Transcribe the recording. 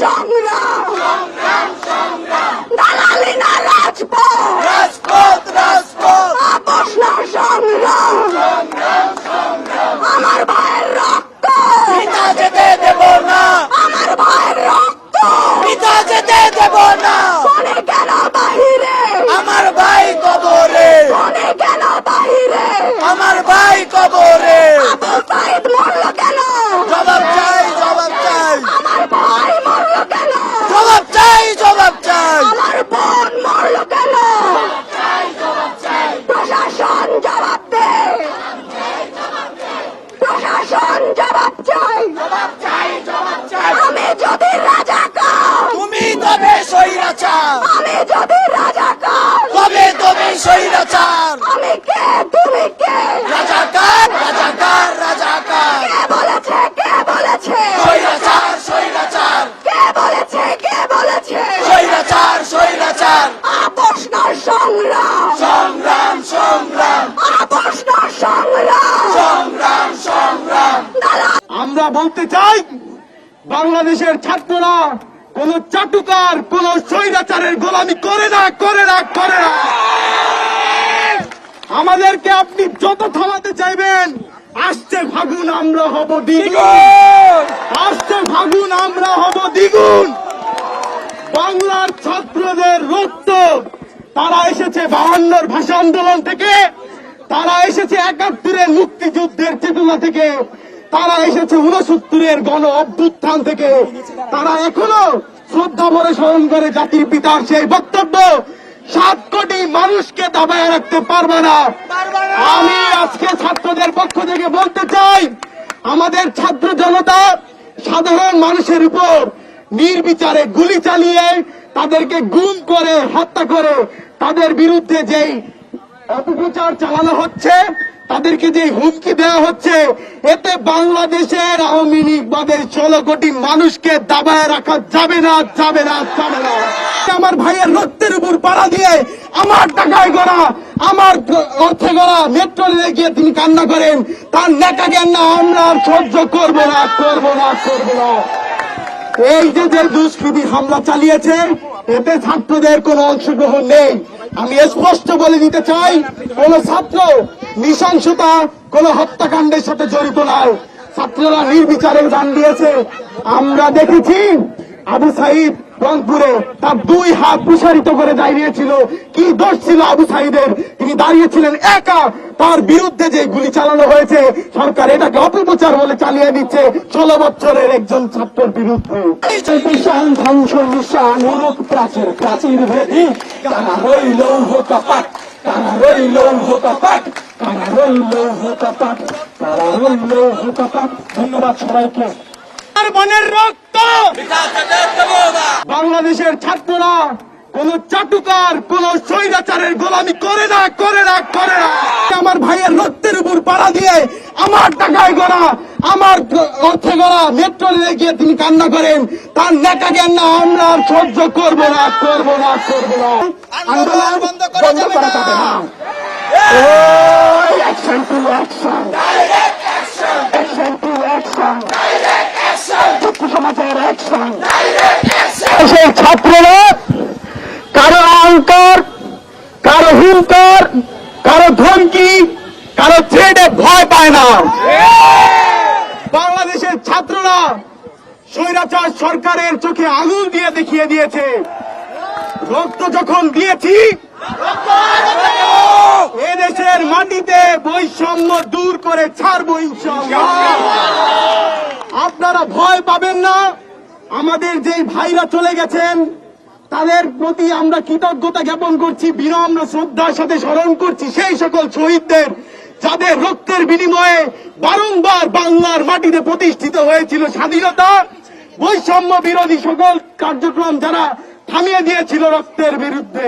song. যদি রাজাকার তুমি তবে সৈরাচার আমি যদি রাজাকার তবে তবে সৈরাচার আমি কে তুমি কে? রাজাকার রাজাকার রাজাকার। কে বলেছে কে বলেছে? সৈরাচার সৈরাচার কে বলেছে কে বলেছে? সৈরাচার সৈরাচার আপোষ না সংগ্রাম। সংগ্রাম সংগ্রাম। আপোষ না সংগ্রাম। সংগ্রাম সংগ্রাম। আমরা বলতে চাই বাংলাদেশের ছাত্ররা কোন চাটুকার কোন স্বৈরাচারের গোলামি করে না করে না করে না। আমাদেরকে আপনি যত থামাতে চাইবেন আসছে ফাগুন আমরা হব দ্বিগুণ। আসছে ফাগুন আমরা হব দ্বিগুণ। বাংলার ছাত্রদের রক্ত তারা এসেছে বাহান্নর ভাষা আন্দোলন থেকে তারা এসেছে একাত্তরের মুক্তিযুদ্ধের চেতনা থেকে। তারা এসেছে উনসত্তরের গণ অভ্যুত্থান থেকে। তারা এখনও শ্রদ্ধা ভরে স্মরণ করে জাতির পিতার সেই বক্তব্য, সাত কোটি মানুষকে দাবায় রাখতে পারবে না। আমি আজকে ছাত্রদের পক্ষ থেকে বলতে চাই, আমাদের ছাত্র জনতা সাধারণ মানুষের উপর নির্বিচারে গুলি চালিয়ে তাদেরকে গুম করে, হত্যা করে তাদের বিরুদ্ধে যেই অপপ্রচার চালানো হচ্ছে, তাদেরকে যে হুমকি দেওয়া হচ্ছে, এতে বাংলাদেশের আওয়ামী লীগ বাদের ষোলো কোটি মানুষকে দাবায় রাখা যাবে না যাবে না যাবে না। আমার ভাইয়ের রক্তের উপর পাড়া দিয়ে আমার টাকায় গড়া, আমার অর্থে গড়া মেট্রো রেলে গিয়ে তিনি কান্না করেন। তার নেকা কান্না আমরা সহ্য করব না করব না করব না। এই যে যে দুষ্কৃতী হামলা চালিয়েছে, এতে ছাত্রদের কোনো অংশগ্রহণ নেই। আমি স্পষ্ট বলে দিতে চাই, কোন ছাত্র নৃশংসতা, কোন হত্যাকাণ্ডের সাথে জড়িত নয়। ছাত্ররা নির্বিচারে দান দিয়েছে। আমরা দেখেছি আবু সাইদ রংপুরে তার দুই হাত প্রসারিত করে দাঁড়িয়েছিল। কি দোষ ছিল আবু সাইদের? তিনি দাঁড়িয়েছিলেন একা। তার বিরুদ্ধে যে গুলি চালানো হয়েছে সরকার এটাকে অপপ্রচার বলে চালিয়ে দিচ্ছে। ষোলো বছরের একজন ছাত্রের বিরুদ্ধে বিশাল ধ্বংস নিশান প্রাচীর প্রাচীর ভেদি। কারা রইল হোকাপাট কারা রইল হোকাপাট কারা রইল হোকাপাট কারা রইল হোকাপাট ধন্যবাদ সবাইকে। আর রক্ত! পিতা যেতে দেব না বাংলাদেশের ছাত্ররা কোন চাটুকার কোন স্বৈরাচারের গোলামি করে না করে না করে না। আমার ভাইয়ের রক্তের উপর পাড়া দিয়ে আমার টাকায় গড়া আমার অর্থে গড়া মেট্রো রেলে গিয়ে তিনি কান্না করেন। তার নেকা কান্না আমরা আর সহ্য করব না করব না করব না। আন্দোলন বন্ধ করা যাবে না। Action to action action to action ছাত্র সমাজের অ্যাকশন সেই ছাত্ররা কারও অহংকার কারও হুঙ্কার কারও ধমকি কারও থ্রেডে পায় না বাংলাদেশের ছাত্ররা স্বৈরাচার সরকারের চোখে আঙুল দিয়ে দেখিয়ে দিয়েছে। রক্ত যখন দিয়েছি এদেশের মাটিতে বৈষম্য দূর করে ছাড়বো ইনশাআল্লাহ। আপনারা ভয় পাবেন না আমাদের যে ভাইরা চলে গেছেন তাদের প্রতি আমরা কৃতজ্ঞতা জ্ঞাপন করছি বিনম্র শ্রদ্ধার সাথে স্মরণ করছি সেই সকল শহীদদের। যাদের রক্তের বিনিময়ে বারংবার বাংলার মাটিতে প্রতিষ্ঠিত হয়েছিল স্বাধীনতা, বৈষম্য বিরোধী সকল কার্যক্রম যারা থামিয়ে দিয়েছিল রক্তের বিরুদ্ধে।